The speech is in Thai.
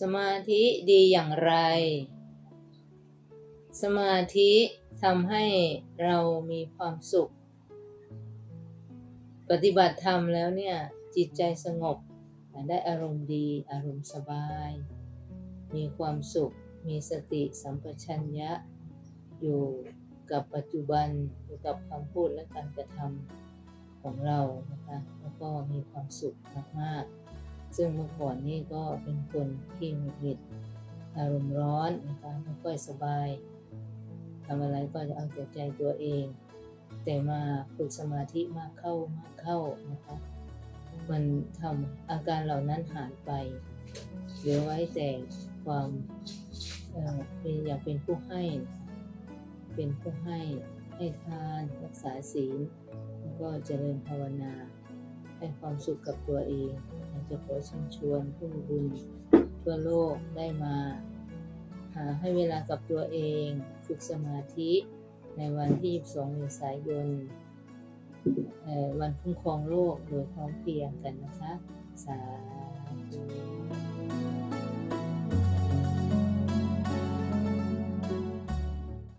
สมาธิดีอย่างไร สมาธิทำให้เรามีความสุข ปฏิบัติธรรมแล้วเนี่ย จิตใจสงบ ได้อารมณ์ดี อารมณ์สบาย มีความสุข มีสติสัมปชัญญะ อยู่กับปัจจุบัน อยู่กับคำพูดและการกระทำของเรานะคะ แล้วก็มีความสุขมากๆ ซึ่งเมื่อก่อนนี่ก็เป็นคนที่หงุดหงิดอารมณ์ร้อนนะคะไม่ค่อยสบายทำอะไรก็จะเอาแต่ใจตัวเอง แต่มาฝึกสมาธิมากเข้ามากเข้านะคะมันทำอาการเหล่านั้นหายไปเหลือไว้แต่ความเอ่อเป็นอยากเป็นผู้ให้ เป็นผู้ให้ให้ทานรักษาศีลแล้วก็เจริญภาวนา ให้ความสุขกับตัวเองอยากจะขอเชิญชวนผู้มีบุญทั่วโลกได้มา หาให้เวลากับตัวเอง ฝึกสมาธิในวันที่ 22 เมษายนวันคุ้มครองโลกโดยพร้อมเพรียงกันนะคะ สาธุ